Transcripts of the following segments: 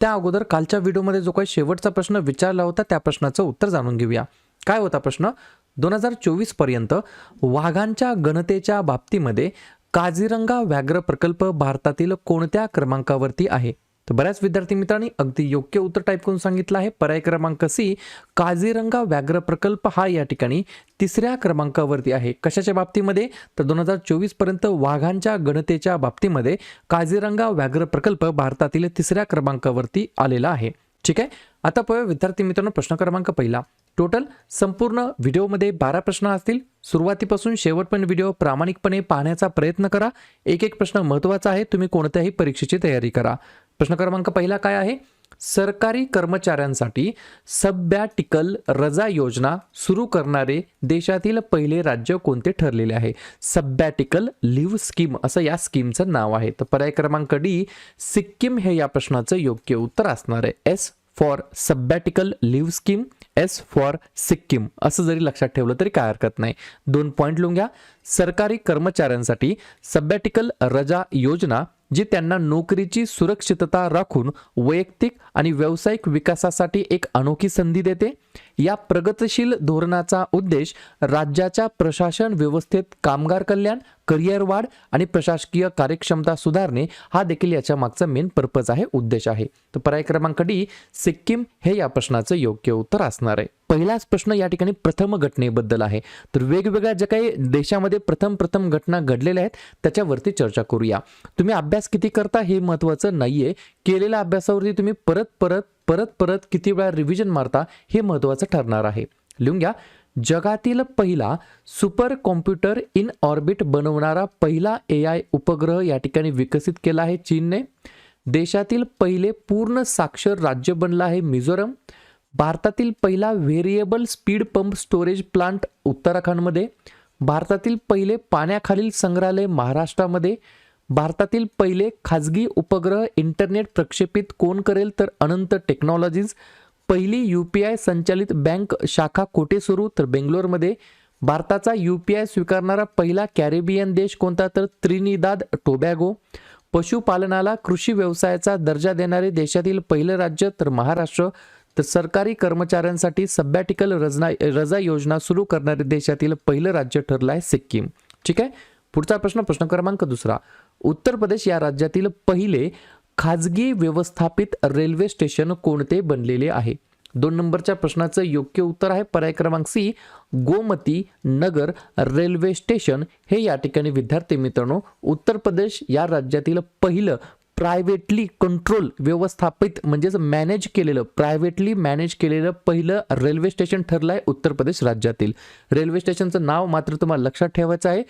त्या अगोदर कालच्या व्हिडिओमध्ये जो काही शेवटचा प्रश्न विचारला होता त्या प्रश्नाचं उत्तर जाणून घेऊया. काय होता प्रश्न? दोन हजार चोवीसपर्यंत वाघांच्या गणतेच्या बाबतीमध्ये काझीरंगा व्याघ्र प्रकल्प भारतातील कोणत्या क्रमांकावरती आहे? तर बऱ्याच विद्यार्थी मित्रांनी अगदी योग्य उत्तर टाईप करून सांगितलं आहे. पर्याय क्रमांक सी काझीरंगा व्याघ्र प्रकल्प हा या ठिकाणी तिसऱ्या क्रमांकावरती आहे. कशाच्या बाबतीमध्ये? तर दोन हजार चोवीसपर्यंत वाघांच्या गणतेच्या बाबतीमध्ये काझीरंगा व्याघ्र प्रकल्प भारतातील तिसऱ्या क्रमांकावरती आलेला आहे. ठीक आहे? आता पाहूया विद्यार्थी मित्रांनो प्रश्न क्रमांक पहिला. टोटल संपूर्ण व्हिडिओमध्ये बारा प्रश्न असतील. सुरुवातीपासून शेवटपर्यंत व्हिडिओ प्रामाणिकपणे पाहण्याचा प्रयत्न करा. एक एक प्रश्न महत्त्वाचा आहे. तुम्ही कोणत्याही परीक्षेची तयारी करा. प्रश्न क्रमांक पहिला काय आहे? सरकारी कर्मचाऱ्यांसाठी सब्बॅटिकल रजा योजना सुरू करणारे देशातील पहिले राज्य कोणते ठरलेले आहे? सब्बॅटिकल लिव्ह स्कीम असं या स्कीमचं नाव आहे. तर पर्याय क्रमांक डी सिक्कीम हे या प्रश्नाचं योग्य उत्तर असणार आहे. S for sabbatical leave scheme S for Sikkim. असं जरी लक्षात ठेवलं तरी काय हरकत नाही. दोन पॉईंट लिहून घ्या. सरकारी कर्मचाऱ्यांसाठी सब्बॅटिकल रजा योजना जी त्यांना नोकरीची सुरक्षितता राखून वैयक्तिक आणि व्यावसायिक विकासासाठी एक अनोखी संधी देते. या प्रगतशील धोरणाचा उद्देश राज्याच्या प्रशासन व्यवस्थेत कामगार कल्याण करिअर वाढ आणि प्रशासकीय कार्यक्षमता सुधारणे हा देखील याच्या मागचा मेन पर्पज आहे उद्देश आहे. तर पर्याय क्रमांक डी सिक्कीम हे या प्रश्नाचं योग्य उत्तर असणार आहे. पहिलाच प्रश्न या ठिकाणी प्रथम घटनेबद्दल आहे. तर वेगवेगळ्या ज्या काही देशामध्ये प्रथम प्रथम घटना घडलेल्या आहेत त्याच्यावरती चर्चा करूया. तुम्ही अभ्यास किती करता हे महत्त्वाचं नाहीये. केलेल्या अभ्यासावरती तुम्ही परत परत परत परत किती वेळा रिव्हिजन मारता हे महत्त्वाचं ठरणार आहे. लिहून घ्या. जगातील पहिला सुपर कॉम्प्युटर इन ऑर्बिट बनवणारा पहिला ए आय उपग्रह या ठिकाणी विकसित केला आहे चीनने. देशातील पहिले पूर्ण साक्षर राज्य बनलं आहे मिझोरम. भारतातील पहिला variable speed pump storage plant उत्तराखंडमध्ये. भारतातील पहिले पाण्याखालील संग्रहालय महाराष्ट्रामध्ये. भारतातील पहिले खाजगी उपग्रह इंटरनेट प्रक्षेपित कोण करेल तर अनंत टेक्नॉलॉजीज पहिली यू पी आय संचालित बँक शाखा कोठे सुरू तर बेंगलोरमध्ये भारताचा यू पी आय स्वीकारणारा पहिला कॅरेबियन देश कोणता तर त्रिनिदाद टोबॅगो पशुपालनाला कृषी व्यवसायाचा दर्जा देणारे देशातील पहिलं राज्य तर महाराष्ट्र तर सरकारी कर्मचाऱ्यांसाठी सब्बॅटिकल रजना रजा योजना सुरू करणारे देशातील पहिलं राज्य ठरलं आहे सिक्कीम. ठीक आहे? पुढचा प्रश्न प्रश्न क्रमांक दुसरा. उत्तर प्रदेश या राज्यातील पहिले खाजगी व्यवस्थापित रेल्वे स्टेशन कोणते बनलेले आहे? दोन नंबरच्या प्रश्नाचं योग्य उत्तर आहे पर्याय क्रमांक C Gomti Nagar railway station. हे या ठिकाणी विद्यार्थी मित्रांनो उत्तर प्रदेश या राज्यातील पहिलं प्रायव्हेटली कंट्रोल व्यवस्थापित म्हणजेच मॅनेज केलेलं प्रायव्हेटली मॅनेज केलेलं पहिलं रेल्वे स्टेशन ठरलं आहे उत्तर प्रदेश राज्यातील. रेल्वे स्टेशनचं नाव मात्र तुम्हाला लक्षात ठेवायचं आहे.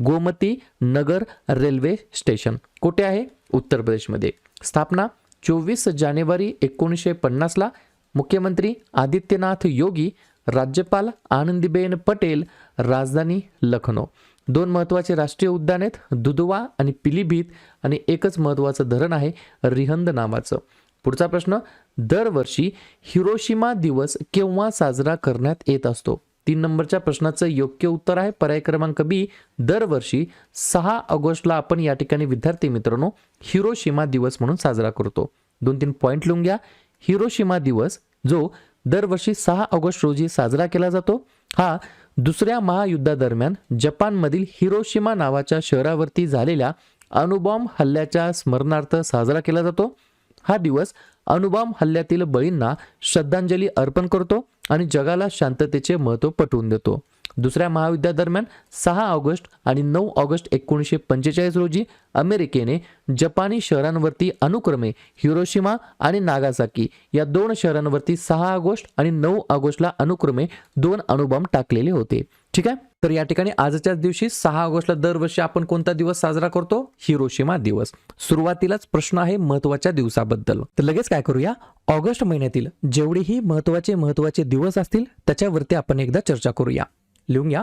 Gomti Nagar railway station. कुठे आहे? उत्तर प्रदेशमध्ये. स्थापना चोवीस जानेवारी एकोणीसशे पन्नासला मुख्यमंत्री आदित्यनाथ योगी राज्यपाल आनंदीबेन पटेल राजधानी लखनौ. दोन महत्त्वाचे राष्ट्रीय उद्यान आहेत दुधवा आणि पिलीभीत आणि एकच महत्त्वाचं धरण आहे रिहंद नावाचं. पुढचा प्रश्न दरवर्षी हिरोशिमा दिवस केव्हा साजरा करण्यात येत असतो? तीन नंबरच्या प्रश्नाचं योग्य उत्तर आहे. पर्याय क्रमांक बी दरवर्षी सहा ऑगस्टला आपण या ठिकाणी विद्यार्थी मित्रांनो हिरोशिमा दिवस म्हणून साजरा करतो. दोन तीन पॉईंट लिहून घ्या. हिरोशिमा दिवस जो दरवर्षी सहा ऑगस्ट रोजी साजरा केला जातो हा दुसऱ्या महायुद्धादरम्यान जपानमधील हिरोशिमा नावाच्या शहरावरती झालेल्या अणुबॉम्ब हल्ल्याच्या स्मरणार्थ साजरा केला जातो. हा दिवस अणुबॉम्ब हल्ल्यातील बळींना श्रद्धांजली अर्पण करतो आणि जगाला शांततेचे महत्त्व पटवून देतो. दुसऱ्या महायुद्धादरम्यान सहा ऑगस्ट आणि नऊ ऑगस्ट एकोणीसशे पंचेचाळीस रोजी अमेरिकेने जपानी शहरांवरती अनुक्रमे हिरोशिमा आणि नागासाकी या दोन शहरांवरती सहा ऑगस्ट आणि नऊ ऑगस्टला अनुक्रमे दोन अणुबॉम्ब टाकलेले होते. ठीक आहे? तर या ठिकाणी आजच्याच दिवशी सहा ऑगस्टला दरवर्षी आपण कोणता दिवस साजरा करतो? हिरोशिमा दिवस. सुरुवातीलाच प्रश्न आहे महत्त्वाच्या दिवसाबद्दल. तर लगेच काय करूया? ऑगस्ट महिन्यातील जेवढेही महत्त्वाचे महत्त्वाचे दिवस असतील त्याच्यावरती आपण एकदा चर्चा करूया. लिहून घ्या.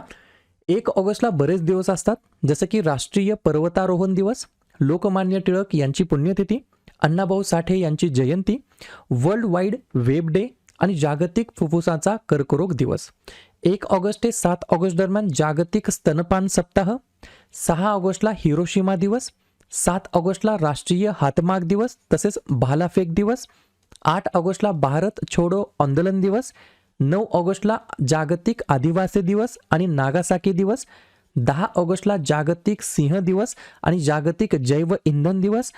एक ऑगस्टला बरेच दिवस असतात जसं की राष्ट्रीय पर्वतारोहण दिवस लोकमान्य टिळक यांची पुण्यतिथी अण्णाभाऊ साठे यांची जयंती वर्ल्ड वाईड वेब डे आणि जागतिक फुफ्फुसाचा कर्करोग दिवस. एक ऑगस्ट ते सात ऑगस्ट दरम्यान जागतिक स्तनपान सप्ताह सहा ऑगस्टला हिरोशिमा दिवस सात ऑगस्टला राष्ट्रीय हातमाग दिवस तसेच भालाफेक दिवस आठ ऑगस्टला भारत छोडो आंदोलन दिवस नऊ ऑगस्टला जागतिक आदिवासी दिवस आणि नागासाकी दिवस दहा ऑगस्टला जागतिक सिंह दिवस आणि जागतिक जैव इंधन दिवस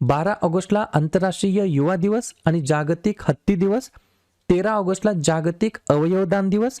बारा ऑगस्टला आंतरराष्ट्रीय युवा दिवस आणि जागतिक हत्ती दिवस तेरा ऑगस्टला जागतिक अवयवदान दिवस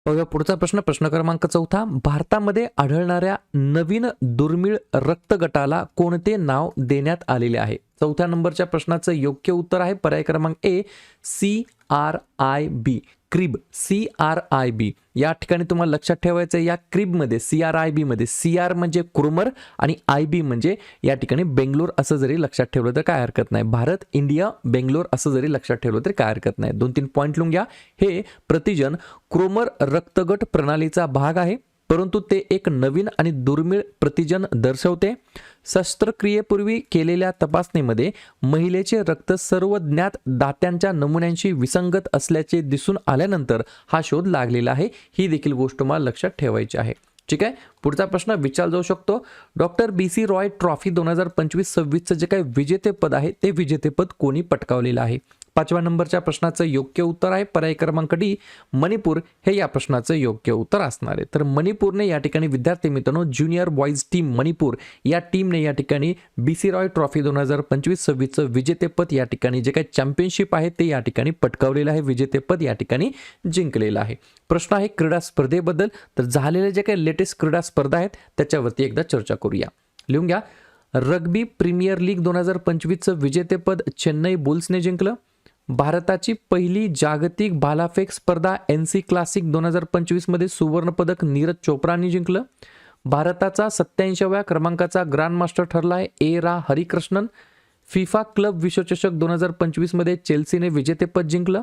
बघा पुढचा प्रश्न प्रश्न क्रमांक चौथा. भारतामध्ये आढळणाऱ्या नवीन दुर्मिळ रक्तगटाला कोणते नाव देण्यात आलेले आहे? चौथ्या नंबरच्या प्रश्नाचं योग्य उत्तर आहे पर्याय क्रमांक A C R I B crib C R I B या ठिकाणी तुम्हाला लक्षात ठेवायचं आहे या क्रिबमध्ये सी आर आय बीमध्ये सी आर म्हणजे कुर्मर आणि आय बी म्हणजे या ठिकाणी बेंगलोर असं जरी लक्षात ठेवलं तर काय हरकत नाही. भारत इंडिया बेंगलोर असं जरी लक्षात ठेवलं तरी काय हरकत नाही. दोन तीन पॉईंट लिहून घ्या. हे प्रतिजन क्रोमर रक्तगट प्रणालीचा भाग आहे परंतु ते एक नवीन आणि दुर्मिळ प्रतिजन दर्शवते. शस्त्रक्रियेपूर्वी केलेल्या तपासणीमध्ये महिलेचे रक्त सर्व ज्ञात दात्यांच्या नमुन्यांशी विसंगत असल्याचे दिसून आल्यानंतर हा शोध लागलेला आहे. ही देखील गोष्ट मला लक्षात ठेवायची आहे. ठीक आहे? पुढचा प्रश्न विचारला जाऊ शकतो. Doctor B C Roy trophy दोन हजार पंचवीस सव्वीसचं जे काही विजेतेपद आहे ते विजेतेपद कोणी पटकावलेलं आहे? पाचव्या नंबरच्या प्रश्नाचं योग्य उत्तर आहे. पर्याय क्रमांक डी मणिपूर हे या प्रश्नाचं योग्य उत्तर असणार आहे. तर मणिपूरने या ठिकाणी विद्यार्थी मित्रांनो ज्युनियर बॉईज टीम मणिपूर या टीमने या ठिकाणी बी सी रॉय ट्रॉफी दोन हजार पंचवीस सव्वीसचं विजेतेपद या ठिकाणी जे काही चॅम्पियनशिप आहे ते या ठिकाणी पटकावलेलं आहे. विजेतेपद या ठिकाणी जिंकलेलं आहे. प्रश्न आहे क्रीडा स्पर्धेबद्दल. तर झालेल्या जे काही लेटेस्ट क्रीडा स्पर्धा आहेत त्याच्यावरती एकदा चर्चा करूया. लिहून घ्या. रग्बी प्रीमियर लीग दोन हजार पंचवीसचं विजेतेपद चेन्नई बुल्सने जिंकलं. भारताची पहिली जागतिक भालाफेक स्पर्धा एन सी क्लासिक दोन हजार पंचवीसमध्ये सुवर्णपदक नीरज चोप्राने जिंकलं. भारताचा सत्याऐंशीव्या क्रमांकाचा ग्रँडमास्टर ठरला आहे ए रा हरिकृष्णन. फिफा क्लब विश्वचषक दोन हजार पंचवीसमध्ये चेल्सीने विजेतेपद जिंकलं.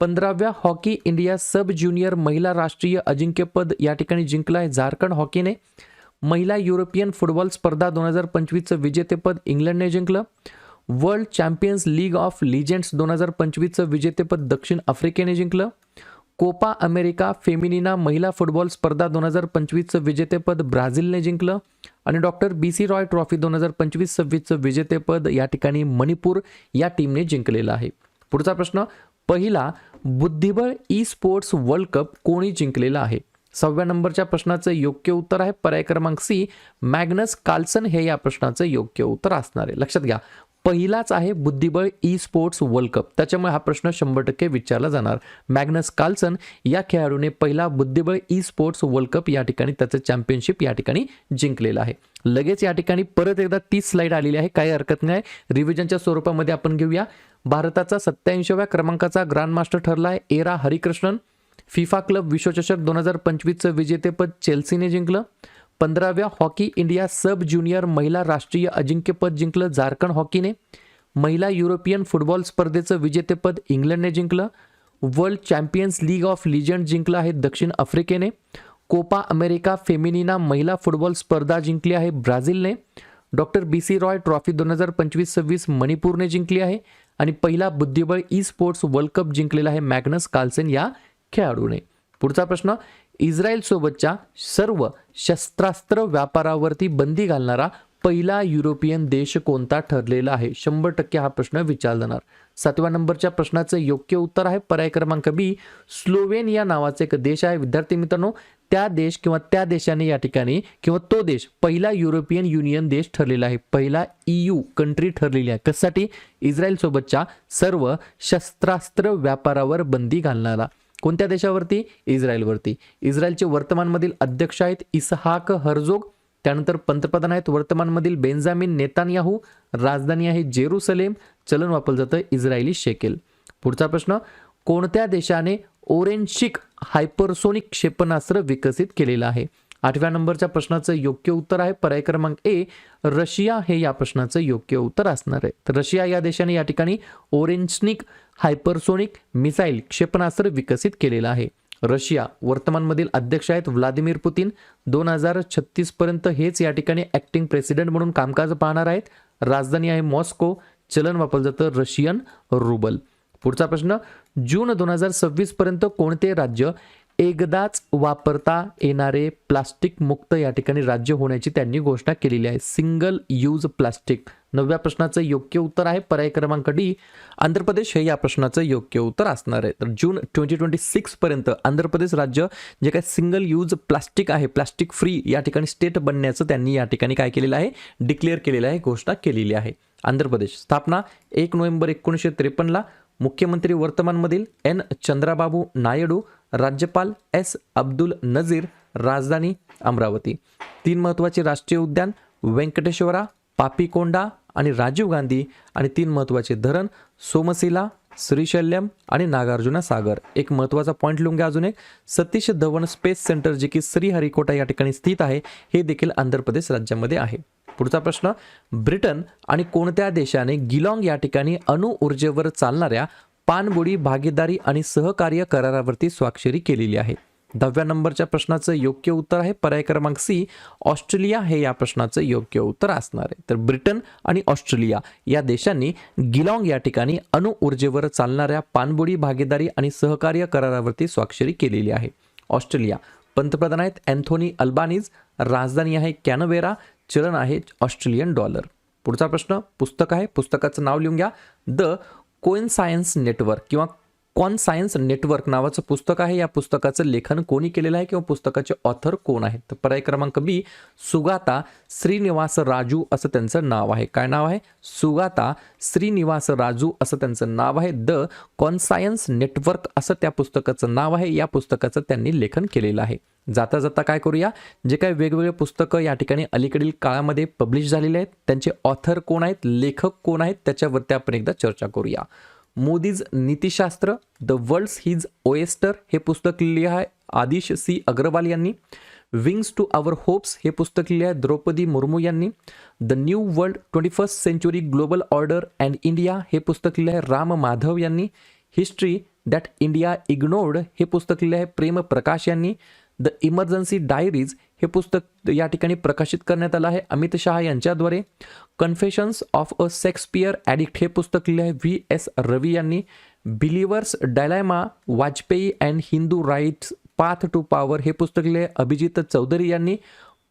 पंधराव्या हॉकी इंडिया सब ज्युनियर महिला राष्ट्रीय अजिंक्यपद या ठिकाणी जिंकलं आहे झारखंड हॉकीने. महिला युरोपियन फुटबॉल स्पर्धा दोन हजार पंचवीसचं विजेतेपद इंग्लंडने जिंकलं. World champions league of legends दोन हजार पंचवीसचं विजेतेपद दक्षिण आफ्रिकेने जिंकलं. कोपा अमेरिका फेमिनिना महिला फुटबॉल स्पर्धा दोन हजार पंचवीसचं विजेतेपद ब्राझीलने जिंकलं. आणि doctor B C Roy trophy दोन हजार पंचवीस सव्वीसचं विजेतेपद या ठिकाणी मणिपूर या टीमने जिंकलेलं आहे. पुढचा प्रश्न पहिला बुद्धिबळ ई स्पोर्ट्स वर्ल्ड कप कोणी जिंकलेला आहे? सहाव्या नंबरच्या प्रश्नाचं योग्य उत्तर आहे पर्याय क्रमांक सी मॅग्नस कार्लसन. हे या प्रश्नाचं योग्य उत्तर असणार आहे. लक्षात घ्या. पहिलाच आहे बुद्धिबळ ई स्पोर्ट्स वर्ल्ड कप त्याच्यामुळे हा प्रश्न शंभर टक्के विचारला जाणार. मॅग्नस कार्लसन या खेळाडूने पहिला बुद्धिबळ ई स्पोर्ट्स वर्ल्ड कप या ठिकाणी त्याचं चॅम्पियनशिप या ठिकाणी जिंकलेलं आहे. लगेच या ठिकाणी परत एकदा तीस स्लाईड आलेली आहे. काही हरकत नाही. रिव्हिजनच्या स्वरूपामध्ये आपण घेऊया. भारताचा सत्याऐंशीव्या क्रमांकाचा ग्रँडमास्टर ठरला आहे. एरा हरिकृष्णन. फिफा क्लब विश्वचषक दोन हजार पंचवीसचं विजेतेपद चेल्सीने जिंकलं. पंधराव्या हॉकी इंडिया सब ज्युनियर महिला राष्ट्रीय अजिंक्यपद जिंकलं झारखंड हॉकीने. महिला युरोपियन फुटबॉल स्पर्धेचं विजेतेपद इंग्लंडने जिंकलं. World champions league of legend जिंकलं आहे दक्षिण आफ्रिकेने. कोपा अमेरिका फेमिनिना महिला फुटबॉल स्पर्धा जिंकली आहे ब्राझीलने. Doctor B C Roy trophy दोन हजार पंचवीस सव्वीस मणिपूरने जिंकली आहे आणि पहिला बुद्धिबळ ई स्पोर्ट्स वर्ल्ड कप जिंकलेला आहे मॅग्नस कार्लसन या खेळाडूने. पुढचा प्रश्न इस्रायलसोबतच्या सर्व शस्त्रास्त्र व्यापारावरती बंदी घालणारा पहिला युरोपियन देश कोणता ठरलेला आहे? शंभर टक्के हा प्रश्न विचारला जाणार सातव्या नंबरच्या प्रश्नाचं योग्य उत्तर आहे पर्याय क्रमांक बी. स्लोवेनिया नावाचा एक देश आहे. विद्यार्थी मित्रांनो त्या देश किंवा त्या देशाने या ठिकाणी किंवा तो देश पहिला युरोपियन युनियन देश ठरलेला आहे. पहिला ईयू कंट्री ठरलेली आहे. कशासाठी? इस्रायलसोबतच्या सर्व शस्त्रास्त्र व्यापारावर बंदी घालणारा. कोणत्या देशावरती? इस्रायलवरती. इस्रायलचे वर्तमानमधील अध्यक्ष आहेत इसहाक हरजोग. त्यानंतर पंतप्रधान आहेत वर्तमानमधील बेंजामिन नेतानयाहू. राजधानी आहे जेरुसलेम. चलन वापरलं जातं इस्रायली शेकेल. पुढचा प्रश्न कोणत्या देशाने ओरेन्शिक हायपरसोनिक क्षेपणास्त्र विकसित केलेलं आहे? आठव्या नंबरच्या प्रश्नाचं योग्य उत्तर आहे. पर्याय क्रमांक ए रशिया हे या प्रश्नाचं योग्य उत्तर असणार आहे. तर रशिया या देशाने या ठिकाणी ओरेंजनिक हायपरसोनिक मिसाईल क्षेपणास्त्र विकसित केलेलं आहे. रशिया वर्तमानमधील अध्यक्ष आहेत व्लादिमीर पुतीन. दोन हजार छत्तीस पर्यंत हेच या ठिकाणी ऍक्टिंग प्रेसिडेंट म्हणून कामकाज पाहणार आहेत. राजधानी आहे मॉस्को. चलन वापरलं जातं रशियन रुबल. पुढचा प्रश्न जून दोन हजार सव्वीस पर्यंत कोणते राज्य एकदाच वापरता येणारे प्लास्टिक मुक्त या ठिकाणी राज्य होण्याची त्यांनी घोषणा केलेली आहे. सिंगल यूज प्लास्टिक नवव्या प्रश्नाचं योग्य उत्तर आहे. पर्याय क्रमांक डी आंध्र प्रदेश हे या प्रश्नाचं योग्य उत्तर असणार आहे. तर जून ट्वेंटी ट्वेंटी सिक्स पर्यंत आंध्र प्रदेश राज्य जे काही सिंगल यूज प्लास्टिक आहे प्लास्टिक फ्री या ठिकाणी स्टेट बनण्याचं त्यांनी या ठिकाणी काय केलेलं आहे? डिक्लेअर केलेलं आहे घोषणा केलेली आहे. आंध्र प्रदेश. स्थापना एक नोव्हेंबर एकोणीसशे त्रेपन्नला मुख्यमंत्री वर्तमानमधील एन. चंद्राबाबू नायडू राज्यपाल एस अब्दुल नझीर राजधानी अमरावती. तीन महत्त्वाचे राष्ट्रीय उद्यान व्यंकटेश्वरा पापीकोंडा आणि राजीव गांधी आणि तीन महत्त्वाचे धरण सोमशिला श्रीशैल्यम आणि नागार्जुना सागर. एक महत्त्वाचा पॉईंट लिहून घ्या अजून एक सतीश धवन स्पेस सेंटर जे की श्रीहरिकोटा या ठिकाणी स्थित आहे हे देखील आंध्र प्रदेश राज्यामध्ये आहे. पुढचा प्रश्न ब्रिटन आणि कोणत्या देशाने गिलॉंग या ठिकाणी अणुऊर्जेवर चालणाऱ्या पाणबुडी भागीदारी आणि सहकार्य करारावरती स्वाक्षरी केलेली आहे. दहाव्या नंबरच्या प्रश्नाचं योग्य उत्तर आहे. पर्याय क्रमांक सी ऑस्ट्रेलिया हे या प्रश्नाचं योग्य उत्तर असणार आहे. तर ब्रिटन आणि ऑस्ट्रेलिया या देशांनी गिलॉंग या ठिकाणी अणु ऊर्जेवर चालणाऱ्या पाणबुडी भागीदारी आणि सहकार्य करारावरती स्वाक्षरी केलेली आहे. ऑस्ट्रेलिया पंतप्रधान आहेत अँथोनी अल्बानीज राजधानी आहे कॅनवेरा चलन आहे ऑस्ट्रेलियन डॉलर. पुढचा प्रश्न पुस्तक आहे. पुस्तकाचं नाव लिहून घ्या. द कोइन सायन्स नेटवर्क किंवा कॉन सायन्स नेटवर्क नावाचं पुस्तक आहे. या पुस्तकाचं लेखन कोणी केलेलं आहे किंवा पुस्तकाचे ऑथर कोण आहेत? तर पर्याय क्रमांक बी सुगाता श्रीनिवास राजू असं त्यांचं नाव आहे. काय नाव आहे? सुगाता श्रीनिवास राजू असं त्यांचं नाव आहे. द कॉन्सायन्स नेटवर्क असं त्या पुस्तकाचं नाव आहे. या पुस्तकाचं त्यांनी लेखन केलेलं आहे. जाता जाता काय करूया? जे काही वेगवेगळे पुस्तकं या ठिकाणी अलीकडील काळामध्ये पब्लिश झालेले आहेत त्यांचे ऑथर कोण आहेत? लेखक कोण आहेत? त्याच्यावरती आपण एकदा चर्चा करूया. मोदीज नीतिशास्त्र द वर्ल्ड्स हिज ओएस्टर हे पुस्तक लिहिले आहे. आदिश सी. अग्रवाल यांनी. विंग्स टू आवर होप्स हे पुस्तक लिहिले आहे. द्रौपदी मुर्मू यांनी. The new world twenty first century global order and India हे पुस्तक लिहिले आहे. राम माधव यांनी. हिस्ट्री दॅट इंडिया इग्नोर्ड हे पुस्तक लिहिले आहे. प्रेम प्रकाश यांनी. द इमर्जन्सी डायरीज हे पुस्तक या ठिकाणी प्रकाशित करण्यात आलं आहे. अमित शहा यांच्याद्वारे confessions of a Shakespeare addict हे पुस्तक लिहिले आहे. व्ही. एस. रवी यांनी believer's dilemma Vajpayee and Hindu rights path to power हे पुस्तक लिहिले आहे. अभिजित चौधरी यांनी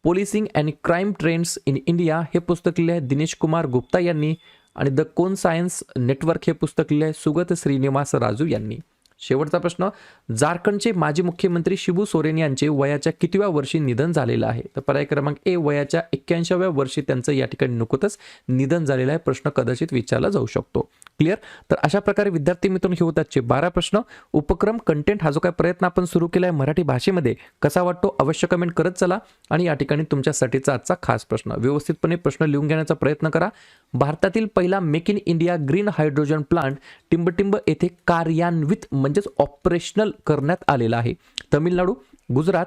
policing and crime trends in India हे पुस्तक लिहिले आहे. दिनेश कुमार गुप्ता यांनी आणि द कोन सायन्स नेटवर्क हे पुस्तक लिहिले आहे. सुगत श्रीनिवास राजू यांनी. शेवटचा प्रश्न झारखंडचे माजी मुख्यमंत्री शिबू सोरेन यांचे वयाच्या कितव्या वर्षी निधन झालेलं आहे? तर पर्याय क्रमांक ए वयाच्या एक्क्याऐंशाव्या वर्षी त्यांचं या ठिकाणी नुकतंच निधन झालेलं आहे. प्रश्न कदाचित विचारला जाऊ शकतो. क्लिअर? तर अशा प्रकारे विद्यार्थी मित्रांनो हे होतात आजचे बारा प्रश्न. उपक्रम कंटेंट हा जो काय प्रयत्न आपण सुरू केला आहे मराठी भाषेमध्ये कसा वाटतो अवश्य कमेंट करत चला. आणि या ठिकाणी तुमच्यासाठीचा आजचा खास प्रश्न. व्यवस्थितपणे प्रश्न लिहून घेण्याचा प्रयत्न करा. भारतातील पहिला make in India green hydrogen plant टिंबटिंब येथे कार्यान्वित म्हणजेच ऑपरेशनल करण्यात आलेला आहे. तमिळनाडू गुजरात